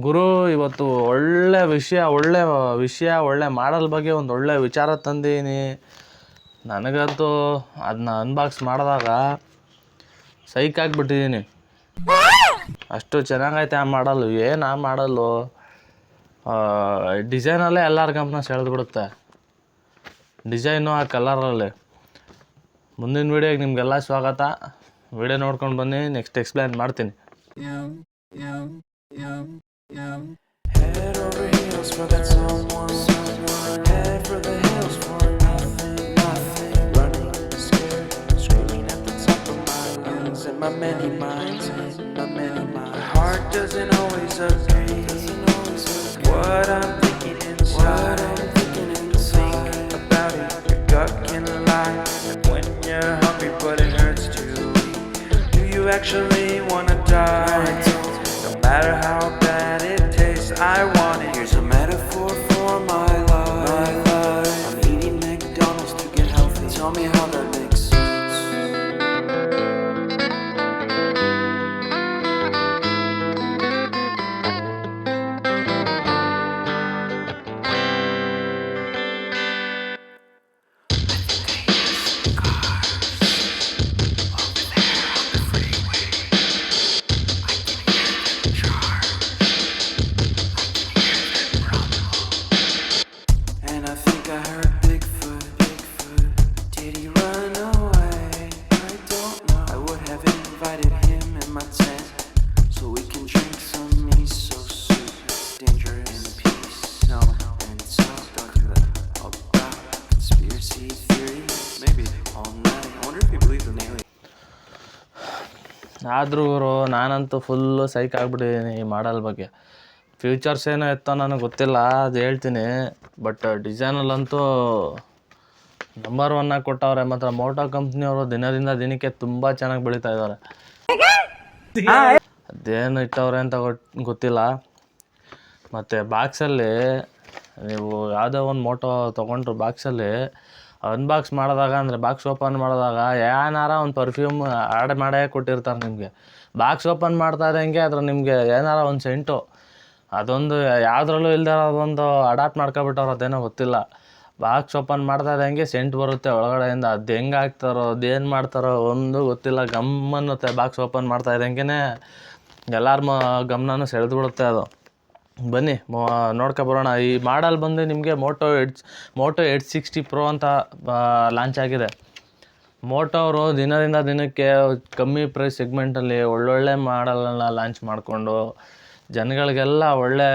ಗುರು, ಇವತ್ತು ಒಳ್ಳೆ ವಿಷಯ ಒಳ್ಳೆ ವಿಷಯ, ಒಳ್ಳೆ ಮಾಡಲ್ ಬಗ್ಗೆ ಒಂದು ಒಳ್ಳೆ ವಿಚಾರ ತಂದೀನಿ. ನನಗಂತೂ ಅದನ್ನ ಅನ್ಬಾಕ್ಸ್ ಮಾಡಿದಾಗ ಸೈಕ್ ಆಗಿಬಿಟ್ಟಿದ್ದೀನಿ ಅಷ್ಟು ಚೆನ್ನಾಗೈತೆ ಆ ಮಾಡಲ್ಲು. ಏನು ಆ ಮಾಡಲು ಡಿಸೈನಲ್ಲೇ ಎಲ್ಲರ ಗಮನ ಸೆಳೆದ್ಬಿಡುತ್ತೆ. ಡಿಸೈನು ಆ ಕಲರಲ್ಲಿ ಮುಂದಿನ ವೀಡಿಯೋಗೆ ನಿಮಗೆಲ್ಲ ಸ್ವಾಗತ. ವಿಡಿಯೋ ನೋಡ್ಕೊಂಡು ಬನ್ನಿ ನೆಕ್ಸ್ಟ್ ಎಕ್ಸ್ಪ್ಲೈನ್ ಮಾಡ್ತೀನಿ. Head over heels for that someone. Head for the ಆದರೂ ಗುರು, ನಾನಂತೂ ಫುಲ್ಲು ಸೈಕ್ ಆಗ್ಬಿಟ್ಟಿದ್ದೀನಿ ಈ ಮಾಡಲ್ ಬಗ್ಗೆ. ಫ್ಯೂಚರ್ಸ್ ಏನೋ ಎತ್ತೋ ನನಗೆ ಗೊತ್ತಿಲ್ಲ, ಅದು ಹೇಳ್ತೀನಿ. ಬಟ್ ಡಿಸೈನಲ್ಲಂತೂ ನಂಬರ್ ಒನ್ನಾಗಿ ಕೊಟ್ಟವ್ರೆ. ಮಾತ್ರ ಮೋಟೋ ಕಂಪ್ನಿಯವರು ದಿನದಿಂದ ದಿನಕ್ಕೆ ತುಂಬ ಚೆನ್ನಾಗಿ ಬೆಳೀತಾ ಇದ್ದಾರೆ ಅದೇನು ಇಟ್ಟವ್ರೆ ಅಂತ ಗೊತ್- ಗೊತ್ತಿಲ್ಲ. ಮತ್ತು ಬಾಕ್ಸಲ್ಲಿ ನೀವು ಯಾವುದೋ ಒಂದು ಮೋಟೋ ತೊಗೊಂಡ್ರು ಬಾಕ್ಸಲ್ಲಿ ಅನ್ಬಾಕ್ಸ್ ಮಾಡಿದಾಗ, ಅಂದರೆ ಬಾಕ್ಸ್ ಓಪನ್ ಮಾಡಿದಾಗ ಏನಾರ ಒಂದು ಪರ್ಫ್ಯೂಮ್ ಆ್ಯಡ್ ಮಾಡೇ ಕೊಟ್ಟಿರ್ತಾರೆ ನಿಮಗೆ. ಬಾಕ್ಸ್ ಓಪನ್ ಮಾಡ್ತಾ ಇದ್ದಂಗೆ ಅದ್ರ ನಿಮಗೆ ಏನಾರ ಒಂದು ಸೆಂಟು ಅದೊಂದು ಯಾವುದ್ರಲ್ಲೂ ಇಲ್ದೇ ಅದೊಂದು ಅಡಾಪ್ಟ್ ಮಾಡ್ಕೊಬಿಟ್ಟವ್ರು ಅದೇನೋ ಗೊತ್ತಿಲ್ಲ. ಬಾಕ್ಸ್ ಓಪನ್ ಮಾಡ್ತಾ ಇದ್ದಂಗೆ ಸೆಂಟ್ ಬರುತ್ತೆ ಒಳಗಡೆಯಿಂದ. ಅದು ಹೆಂಗೆ ಹಾಕ್ತಾರೋ ಅದೇನು ಮಾಡ್ತಾರೋ ಒಂದು ಗೊತ್ತಿಲ್ಲ. ಗಮ್ ಅನ್ನುತ್ತೆ ಬಾಕ್ಸ್ ಓಪನ್ ಮಾಡ್ತಾ ಇದ್ದಂಗೆ ಎಲ್ಲರ ಮ, ಗಮನನೂ ಸೆಳೆದ್ಬಿಡುತ್ತೆ ಅದು. ಬನ್ನಿ ನೋಡ್ಕೊ ಬರೋಣ. ಈ ಮಾಡಲ್ ಬಂದು ನಿಮಗೆ Moto Edge Moto eight sixty pro ಅಂತ ಲಾಂಚ್ ಆಗಿದೆ. ಮೋಟೋ ಅವರು ದಿನದಿಂದ ದಿನಕ್ಕೆ ಕಮ್ಮಿ ಪ್ರೈಸ್ ಸೆಗ್ಮೆಂಟಲ್ಲಿ ಒಳ್ಳೊಳ್ಳೆ ಮಾಡಲನ್ನ ಲಾಂಚ್ ಮಾಡಿಕೊಂಡು, ಜನಗಳಿಗೆಲ್ಲ ಒಳ್ಳೆ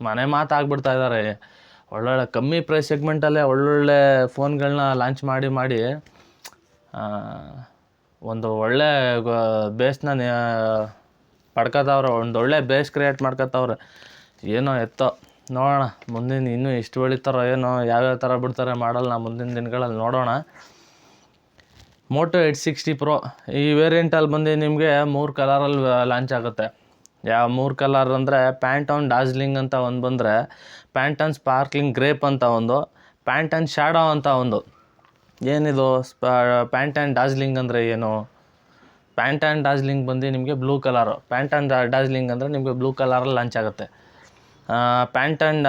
ಮನೆ ಮಾತಾಗ್ಬಿಡ್ತಾ ಇದ್ದಾರೆ ಒಳ್ಳೊಳ್ಳೆ ಕಮ್ಮಿ ಪ್ರೈಸ್ ಸೆಗ್ಮೆಂಟಲ್ಲೇ ಒಳ್ಳೊಳ್ಳೆ ಫೋನ್ಗಳನ್ನ ಲಾಂಚ್ ಮಾಡಿ ಮಾಡಿ ಒಂದು ಒಳ್ಳೆ ಬೇಸ್ನ ಪಡ್ಕೊತಾವ್ರೆ ಒಂದು ಒಳ್ಳೆ ಬೇಸ್ ಕ್ರಿಯೇಟ್ ಮಾಡ್ಕೊತಾವ್ರೆ ಏನೋ ಎತ್ತೋ. ನೋಡೋಣ, ಮುಂದಿನ ಇನ್ನೂ ಎಷ್ಟು ಬೆಳಿತಾರೋ ಏನೋ, ಯಾವ್ಯಾವ ಥರ ಬಿಡ್ತಾರೆ ಮಾಡಲ್ಲ ಮುಂದಿನ ದಿನಗಳಲ್ಲಿ ನೋಡೋಣ. ಮೋಟೋ ಏಟ್ ಸಿಕ್ಸ್ಟಿ ಪ್ರೋ ಈ ವೇರಿಯಂಟಲ್ಲಿ ಬಂದು ನಿಮಗೆ ಮೂರು ಕಲರಲ್ಲಿ ಲಾಂಚ್ ಆಗುತ್ತೆ. ಯಾವ ಮೂರು ಕಲರ್ ಅಂದರೆ ಪ್ಯಾಂಟೌನ್ ಡಾರ್ಜ್ಲಿಂಗ್ ಅಂತ ಒಂದು ಬಂದರೆ ಪ್ಯಾಂಟನ್ ಸ್ಪಾರ್ಕ್ಲಿಂಗ್ ಗ್ರೇಪ್ ಅಂತ ಒಂದು ಪ್ಯಾಂಟನ್ ಶ್ಯಾಡೋ ಅಂತ ಒಂದು. ಏನಿದು? ಸ್ಪ ಪ್ಯಾಂಟ್ ಆ್ಯಂಡ್ ಡಾರ್ಜ್ಲಿಂಗ್ ಅಂದರೆ ಏನು? ಪ್ಯಾಂಟ್ ಆ್ಯಂಡ್ ಡಾರ್ಜಿಲಿಂಗ್ ಬಂದು ನಿಮಗೆ blue colour. Pant and Darjeeling ಅಂದರೆ ನಿಮಗೆ ಬ್ಲೂ ಕಲರಲ್ಲಿ ಲಾಂಚ್ ಆಗುತ್ತೆ. ಪ್ಯಾಂಟ್ ಆ್ಯಂಡ್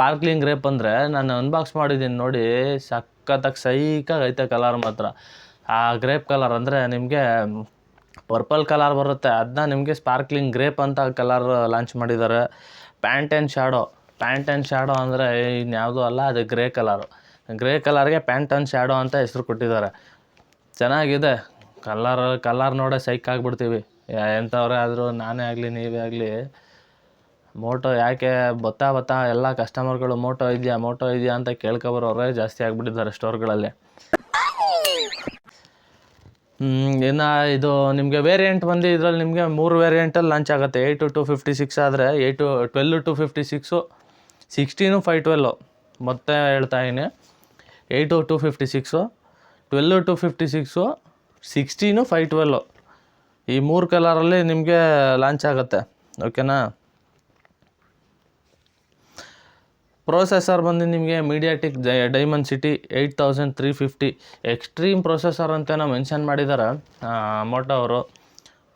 ಪಾರ್ಕ್ಲಿಂಗ್ ರೇಪ್ ಅಂದರೆ ನಾನು ಅನ್ಬಾಕ್ಸ್ ಮಾಡಿದ್ದೀನಿ ನೋಡಿ, ಸಖತ್ತಾಗಿ ಐತೆ ಕಲರ್ ಮಾತ್ರ. ಆ ಗ್ರೇಪ್ ಕಲರ್ ಅಂದರೆ ನಿಮಗೆ ಪರ್ಪಲ್ ಕಲರ್ ಬರುತ್ತೆ. ಅದನ್ನ ನಿಮಗೆ ಸ್ಪಾರ್ಕ್ಲಿಂಗ್ ಗ್ರೇಪ್ ಅಂತ ಕಲರ್ ಲಾಂಚ್ ಮಾಡಿದ್ದಾರೆ. Pant and shadow. Pant and shadow ಅಂದರೆ ಇನ್ಯಾವುದೂ ಅಲ್ಲ, ಅದು ಗ್ರೇ ಕಲರು. ಗ್ರೇ ಕಲರ್ಗೆ ಪ್ಯಾಂಟ್ ಆ್ಯಂಡ್ ಶ್ಯಾಡೋ ಅಂತ ಹೆಸರು ಕೊಟ್ಟಿದ್ದಾರೆ. ಚೆನ್ನಾಗಿದೆ. ಕಲರ್ ಕಲ್ಲರ್ ನೋಡೇ ಸೈಕ್ ಆಗಿಬಿಡ್ತೀವಿ. ಎಂಥವ್ರೆ ಆದರೂ ನಾನೇ ಆಗಲಿ, ನೀವೇ ಆಗಲಿ. ಮೋಟೋ ಯಾಕೆ ಬತ್ತಾ ಬತ್ತಾ ಎಲ್ಲ ಕಸ್ಟಮರ್ಗಳು ಮೋಟೋ ಇದೆಯಾ ಮೋಟೋ ಇದೆಯಾ ಅಂತ ಕೇಳ್ಕೊಬರೋರೇ ಜಾಸ್ತಿ ಆಗಿಬಿಟ್ಟಿದ್ದಾರೆ ಸ್ಟೋರ್ಗಳಲ್ಲಿ ಇನ್ನು ಇದು ನಿಮಗೆ ವೇರಿಯಂಟ್ ಬಂದು ಇದರಲ್ಲಿ ನಿಮಗೆ ಮೂರು ವೇರಿಯಂಟಲ್ಲಿ ಲಾಂಚ್ ಆಗುತ್ತೆ. ಏಯ್ಟು ಟು ಫಿಫ್ಟಿ ಸಿಕ್ಸ್ ಆದರೆ, eight twelve two fifty six, sixteen five twelve ಮತ್ತೆ ಹೇಳ್ತಾ ಇದ್ದೀನಿ. Eight two fifty six twelve two fifty six sixteen five twelve ಈ ಮೂರು ಕಲರಲ್ಲಿ ನಿಮಗೆ ಲಾಂಚ್ ಆಗುತ್ತೆ. ಓಕೆನಾ ಪ್ರೊಸೆಸರ್ ಬಂದು ನಿಮಗೆ MediaTek Dimensity eight thousand three fifty extreme processor ಅಂತೇನೋ mention ಮಾಡಿದ್ದಾರೆ ಮೋಟೋ ಅವರು.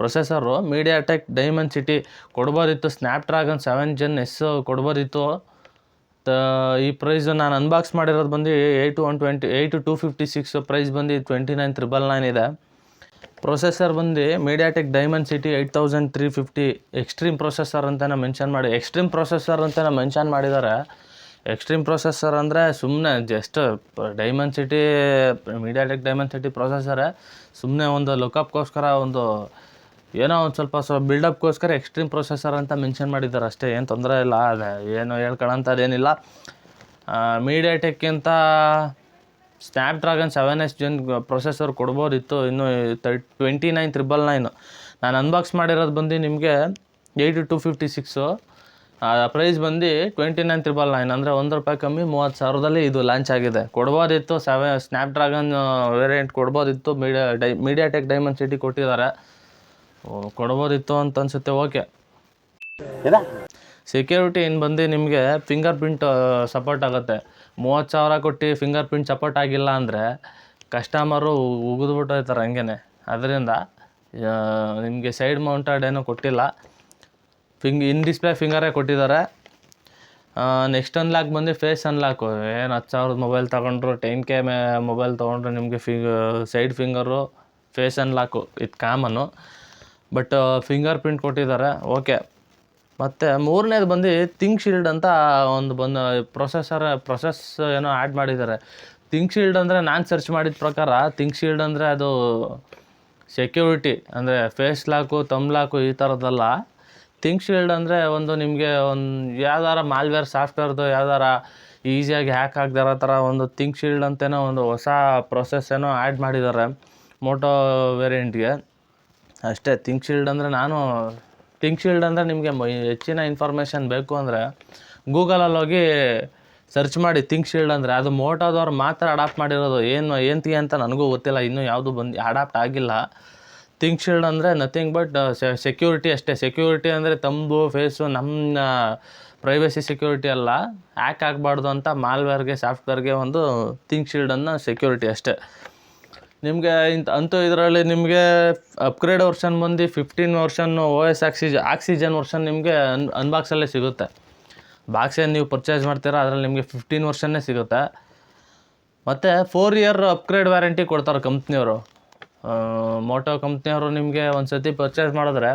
ಪ್ರೊಸೆಸರು ಮೀಡಿಯಾಟೆಕ್ ಡೈಮಂಡ್ ಸಿಟಿ ಕೊಡ್ಬೋದಿತ್ತು. ಸ್ನ್ಯಾಪ್ಡ್ರಾಗನ್ ಸೆವೆನ್ ಜೆನ್ ಎಸ್ ಕೊಡ್ಬೋದಿತ್ತು. ಈ ಪ್ರೈಸ್ ನಾನು ಅನ್ಬಾಕ್ಸ್ ಮಾಡಿರೋದು ಬಂದು eight one twenty eight two fifty six price ಬಂದು ಟ್ವೆಂಟಿ ನೈನ್ ತ್ರಿಬಲ್ ನೈನ್ ಇದೆ. ಪ್ರೊಸೆಸರ್ ಬಂದು MediaTek Dimensity eight thousand three fifty extreme processor ಅಂತಲೇ ಮೆನ್ಷನ್ ಮಾಡಿ ಎಕ್ಸ್ಟ್ರೀಮ್ ಪ್ರೊಸೆಸರ್ ಅಂತಲೇ ಮೆನ್ಷನ್ ಮಾಡಿದ್ದಾರೆ ಎಕ್ಸ್ಟ್ರೀಮ್ ಪ್ರೊಸೆಸರ್ ಅಂದರೆ ಸುಮ್ಮನೆ just Dimensity MediaTek Dimensity ಪ್ರೊಸೆಸರೇ ಸುಮ್ಮನೆ ಒಂದು ಲುಕಪ್ಗೋಸ್ಕರ ಒಂದು ಏನೋ ಒಂದು ಸ್ವಲ್ಪ ಸೊ ಬಿಲ್ಡಪ್ಗೋಸ್ಕರ ಎಕ್ಸ್ಟ್ರೀಮ್ ಪ್ರೊಸೆಸರ್ ಅಂತ ಮೆನ್ಷನ್ ಮಾಡಿದ್ದಾರೆ ಅಷ್ಟೇ. ಏನು ತೊಂದರೆ ಇಲ್ಲ, ಅದೇ ಏನು ಹೇಳ್ಕೊಳ್ಳೋಂಥದ್ದೇನಿಲ್ಲ ಮೀಡಿಯಾಟೆಕ್ಕಿಂತ Snapdragon seven S Gen processor ಕೊಡ್ಬೋದಿತ್ತು, ಇನ್ನು ತರ್ಟ್ ಟ್ವೆಂಟಿ ನೈನ್ ತ್ರಿಬಲ್ ನೈನು ನಾನು ಅನ್ಬಾಕ್ಸ್ ಮಾಡಿರೋದು ಬಂದು ನಿಮಗೆ eighty two fifty six price ಬಂದು ಟ್ವೆಂಟಿ ನೈನ್ ತ್ರಿಬಲ್ ನೈನ್ ಅಂದರೆ ಒಂದು ರೂಪಾಯಿ ಕಮ್ಮಿ ಮೂವತ್ತು ಸಾವಿರದಲ್ಲಿ ಇದು ಲಾಂಚ್ ಆಗಿದೆ. ಕೊಡ್ಬೋದಿತ್ತು ಸೆವೆ ಸ್ನ್ಯಾಪ್ಡ್ರಾಗನ್ ವೇರಿಯಂಟ್ ಕೊಡ್ಬೋದಿತ್ತು ಮೀಡಿಯಾ ಡೈ ಮೀಡಿಯಾಟೆಕ್ ಡೈಮಂಡ್ ಸಿಟಿ ಕೊಟ್ಟಿದ್ದಾರೆ. ಕೊಡ್ಬೋದಿತ್ತು ಅಂತ ಅನ್ಸುತ್ತೆ ಓಕೆ. ಸೆಕ್ಯೂರಿಟಿ ಇನ್ನು ಬಂದು ನಿಮಗೆ ಫಿಂಗರ್ ಪ್ರಿಂಟ್ ಸಪೋರ್ಟ್ ಆಗುತ್ತೆ. ಮೂವತ್ತು ಸಾವಿರ ಕೊಟ್ಟು ಫಿಂಗರ್ ಪ್ರಿಂಟ್ ಸಪೋರ್ಟ್ ಆಗಿಲ್ಲ ಅಂದರೆ ಕಸ್ಟಮರು ಉಗಿದ್ಬಿಟ್ಟು ಹೋಯ್ತಾರೆ ಹಂಗೇ ಅದರಿಂದ ನಿಮಗೆ ಸೈಡ್ ಮೌಂಟೆಡ್ ಏನೂ ಕೊಟ್ಟಿಲ್ಲ. ಫಿಂಗ್ ಇನ್ ಡಿಸ್ಪ್ಲೇ ಫಿಂಗರೇ ಕೊಟ್ಟಿದ್ದಾರೆ. ನೆಕ್ಸ್ಟ್ ಅನ್ಲಾಕ್ ಬಂದು ಫೇಸ್ ಅನ್ಲಾಕು ಏನು ಹತ್ತು ಸಾವಿರದ ಮೊಬೈಲ್ ತೊಗೊಂಡ್ರು ಟೆನ್ ಕೆ ಮೇ ಮೊಬೈಲ್ ತೊಗೊಂಡ್ರು ನಿಮಗೆ ಫಿಂಗ್ ಸೈಡ್ ಫಿಂಗರು ಫೇಸ್ ಅನ್ಲಾಕು ಇದು ಕಾಮನ್ನು ಬಟ್ ಫಿಂಗರ್ ಪ್ರಿಂಟ್ ಕೊಟ್ಟಿದ್ದಾರೆ. ಓಕೆ ಮತ್ತು ಮೂರನೇದು ಬಂದು ಥಿಂಕ್ ಶೀಲ್ಡ್ ಅಂತ ಒಂದು ಬಂದು ಪ್ರೊಸೆಸರ್ ಪ್ರೊಸೆಸ್ ಏನೋ ಆ್ಯಡ್ ಮಾಡಿದ್ದಾರೆ. ಥಿಂಕ್ ಶೀಲ್ಡ್ ಅಂದರೆ ನಾನು ಸರ್ಚ್ ಮಾಡಿದ ಪ್ರಕಾರ ಥಿಂಕ್ ಶೀಲ್ಡ್ ಅಂದರೆ ಅದು ಸೆಕ್ಯೂರಿಟಿ ಅಂದರೆ ಫೇಸ್ ಲಾಕು ತಮ್ ಲಾಕು ಈ ಥರದ್ದಲ್ಲ ಥಿಂಕ್ ಶೀಲ್ಡ್ ಅಂದರೆ ಒಂದು ನಿಮಗೆ ಒಂದು ಯಾವ್ದಾರ ಮಾಲ್ವೇರ್ ಸಾಫ್ಟ್ವೇರ್ದು ಯಾವ್ದಾರ ಈಸಿಯಾಗಿ ಹ್ಯಾಕ್ ಆಗದಿರೋ ಥರ ಒಂದು ಥಿಂಕ್ ಶೀಲ್ಡ್ ಅಂತೇನೋ ಒಂದು ಹೊಸ ಪ್ರೊಸೆಸ್ ಏನೋ ಆ್ಯಡ್ ಮಾಡಿದ್ದಾರೆ. ಮೋಟೋ ವೇರಿಯಂಟ್ಗೆ ಅಷ್ಟೇ ಥಿಂಕ್ ಶೀಲ್ಡ್ ಅಂದರೆ ನಾನು ಥಿಂಕ್ ಶೀಲ್ಡ್ ಅಂದರೆ ನಿಮಗೆ ಹೆಚ್ಚಿನ ಇನ್ಫಾರ್ಮೇಷನ್ ಬೇಕು ಅಂದರೆ ಗೂಗಲಲ್ಲಿ ಹೋಗಿ ಸರ್ಚ್ ಮಾಡಿ ಥಿಂಕ್ ಶೀಲ್ಡ್ ಅಂದರೆ. ಅದು ಮೋಟೋದವ್ರು ಮಾತ್ರ ಅಡಾಪ್ಟ್ ಮಾಡಿರೋದು. ಏನು ಏನತಿ ಅಂತ ನನಗೂ ಗೊತ್ತಿಲ್ಲ. ಇನ್ನೂ ಯಾವುದು ಬಂದು ಅಡಾಪ್ಟ್ ಆಗಿಲ್ಲ. ಥಿಂಕ್ ಶೀಲ್ಡ್ ಅಂದರೆ ನಥಿಂಗ್ ಬಟ್ ಸೆಕ್ಯೂರಿಟಿ ಅಷ್ಟೇ. ಸೆಕ್ಯೂರಿಟಿ ಅಂದರೆ ತಂಬು ಫೇಸು ನಮ್ಮ ಪ್ರೈವಸಿ ಸೆಕ್ಯೂರಿಟಿ ಅಲ್ಲ. ಹ್ಯಾಕ್ ಆಗಬಾರ್ದು ಅಂತ ಮಾಲ್ವೇರ್ಗೆ ಸಾಫ್ಟ್ವೇರ್ಗೆ ಒಂದು ಥಿಂಕ್ ಶೀಲ್ಡನ್ನು ಸೆಕ್ಯೂರಿಟಿ ಅಷ್ಟೇ. ನಿಮಗೆ ಇಂಥ ಅಂತೂ ಇದರಲ್ಲಿ ನಿಮಗೆ ಅಪ್ಗ್ರೇಡ್ ವರ್ಷನ್ ಬಂದು ಫಿಫ್ಟೀನ್ ವರ್ಷನ್ನು ಓ ಎಸ್ ಆಕ್ಸಿಜ ಆಕ್ಸಿಜನ್ ವರ್ಷನ್ ನಿಮಗೆ ಅನ್ ಅನ್ಬಾಕ್ಸಲ್ಲೇ ಸಿಗುತ್ತೆ. ಬಾಕ್ಸ್ ಏನು ನೀವು ಪರ್ಚೇಸ್ ಮಾಡ್ತೀರಾ, ಅದರಲ್ಲಿ ನಿಮಗೆ ಫಿಫ್ಟೀನ್ ವರ್ಷನ್ನೇ ಸಿಗುತ್ತೆ. ಮತ್ತು ಫೋರ್ ಇಯರ್ ಅಪ್ಗ್ರೇಡ್ ವ್ಯಾರಂಟಿ ಕೊಡ್ತಾರೆ ಕಂಪ್ನಿಯವರು ಮೋಟೋ ಕಂಪ್ನಿಯವರು ನಿಮಗೆ ಒಂದು ಸತಿ ಪರ್ಚೇಸ್ ಮಾಡಿದ್ರೆ